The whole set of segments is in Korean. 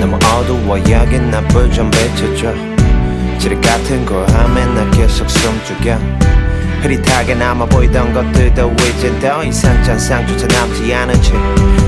너무 어두워 여긴 나불 좀 비춰줘. 지뢰 같은 걸 하며 나 계속 숨죽여. 흐릿하게 남아 보이던 것들도 이제 더 이상 잔상조차 남지 않은 채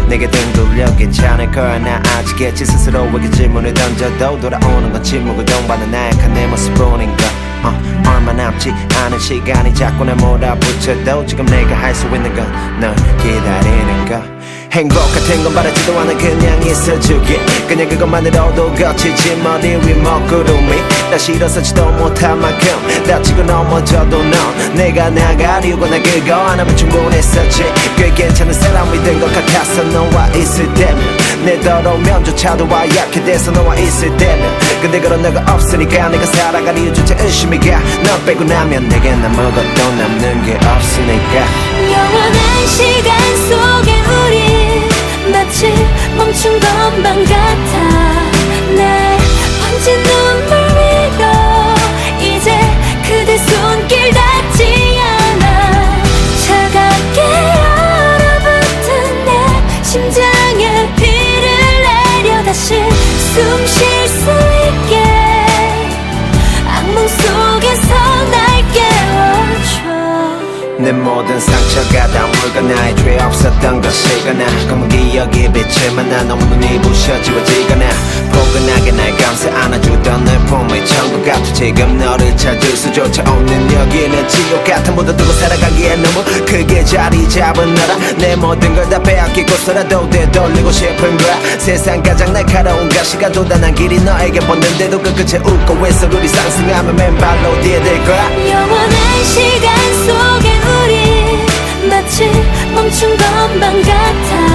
내게 등 돌려 괜찮을 거야. 나 아직겠지 스스로에게 질문을 던져도 돌아오는 건 침묵을 동반한 나약한 내 모습뿐인가 어, 얼마 남지 않은 시간이 자꾸 날 몰아붙여도 지금 내가 할 수 있는 건 널 기다리는 거. 행복 같은 건 바라지도 않아 그냥 있어주기. 그냥 그것만으로도 거치지 머리 위 먹구름이. 다시 일어서지도 못할 만큼 다치고 넘어져도 넌 내가 이유가 나 그거 하나면 충분했었지. 꽤 괜찮은 사람이 된 것 같아서 너와 있을 때면 내 더러운 면조차도 와 약해 돼서 너와 있을 때면. 근데 그런 너가 없으니까 내가 살아갈 이유조차 의심 이 가너 빼고 나면 내겐 아무것도 남는 게 없으니까. 영원한 시간 속에 우리 마치 멈춘 것만 같아 내 모든 상처가 다 나의 죄 없었던 것이거나. 검은 기억이 비치면 나 너무 눈이 부셔 지워지거나. 포근하게 날 감싸 안아주던 내 품의 천국 같아 지금 너를 찾을 수조차 없는 여기는 지옥 같은 모든 두고 살아가기엔 너무 크게 자리 잡은 나라. 내 모든 걸 다 빼앗기고서라도 되돌리고 싶은 거야. 세상 가장 날카로운 가시가 도단한 길이 너에게 뻗는데도 그 끝에 웃고 외서 우리 상승하면 맨발로 뛰어들 거야. 영원한 시간 우리 마치 멈춘 것만 같아. 내 번진 눈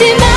Fatima